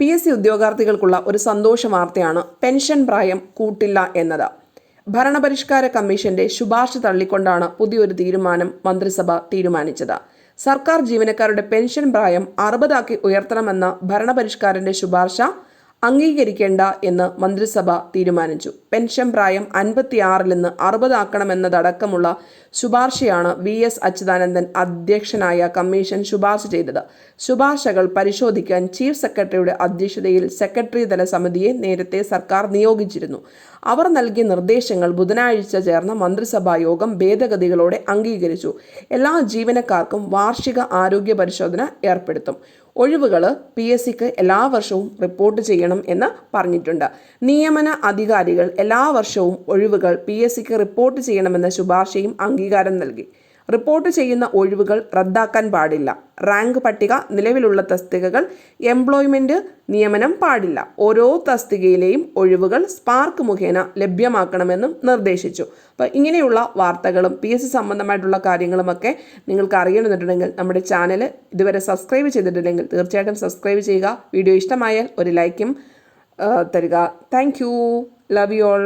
P S C ഉദ്യോഗാർത്ഥികൾക്കുള്ള ഒരു സന്തോഷ വാർത്തയാണ് പെൻഷൻ പ്രായം കൂട്ടില്ല എന്നത്. ഭരണപരിഷ്കാര കമ്മീഷന്റെ ശുപാർശ തള്ളിക്കൊണ്ടാണ് പുതിയൊരു തീരുമാനം മന്ത്രിസഭ തീരുമാനിച്ചത്. സർക്കാർ ജീവനക്കാരുടെ പെൻഷൻ പ്രായം അറുപതാക്കി ഉയർത്തണമെന്ന ഭരണപരിഷ്കാരന്റെ ശുപാർശ അംഗീകരിക്കേണ്ട എന്ന് മന്ത്രിസഭ തീരുമാനിച്ചു. പെൻഷൻ പ്രായം അൻപത്തിയാറിൽ നിന്ന് അറുപതാക്കണമെന്നതടക്കമുള്ള ശുപാർശയാണ് വി എസ് അച്യുതാനന്ദൻ അധ്യക്ഷനായ കമ്മീഷൻ ശുപാർശ ചെയ്തത്. ശുപാർശകൾ പരിശോധിക്കാൻ ചീഫ് സെക്രട്ടറിയുടെ അധ്യക്ഷതയിൽ സെക്രട്ടറി തല സമിതിയെ നേരത്തെ സർക്കാർ നിയോഗിച്ചിരുന്നു. അവർ നൽകിയ നിർദ്ദേശങ്ങൾ ബുധനാഴ്ച ചേർന്ന മന്ത്രിസഭാ യോഗം ഭേദഗതികളോടെ അംഗീകരിച്ചു. എല്ലാ ജീവനക്കാർക്കും വാർഷിക ആരോഗ്യ പരിശോധന ഏർപ്പെടുത്തും. ഒഴിവുകൾ പി എസ് സിക്ക് എല്ലാ വർഷവും റിപ്പോർട്ട് ചെയ്യണം എന്ന് പറഞ്ഞിട്ടുണ്ട്. നിയമന അധികാരികൾ എല്ലാ വർഷവും ഒഴിവുകൾ പി എസ് സിക്ക് റിപ്പോർട്ട് ചെയ്യണമെന്ന ശുപാർശയും അംഗീകാരം നൽകി. റിപ്പോർട്ട് ചെയ്യുന്ന ഒഴിവുകൾ റദ്ദാക്കാൻ പാടില്ല. റാങ്ക് പട്ടിക നിലവിലുള്ള തസ്തികകൾ എംപ്ലോയ്മെന്റ് നിയമനം പാടില്ല. ഓരോ തസ്തികയിലെയും ഒഴിവുകൾ സ്പാർക്ക് മുഖേന ലഭ്യമാക്കണമെന്നും നിർദ്ദേശിച്ചു. അപ്പോൾ ഇങ്ങനെയുള്ള വാർത്തകളും പി എസ് സി സംബന്ധമായിട്ടുള്ള കാര്യങ്ങളുമൊക്കെ നിങ്ങൾക്ക് അറിയണമെന്നുണ്ടെങ്കിൽ നമ്മുടെ ചാനൽ ഇതുവരെ സബ്സ്ക്രൈബ് ചെയ്തിട്ടില്ലെങ്കിൽ തീർച്ചയായിട്ടും സബ്സ്ക്രൈബ് ചെയ്യുക. വീഡിയോ ഇഷ്ടമായാൽ ഒരു ലൈക്കും തരിക. Thank you. Love you all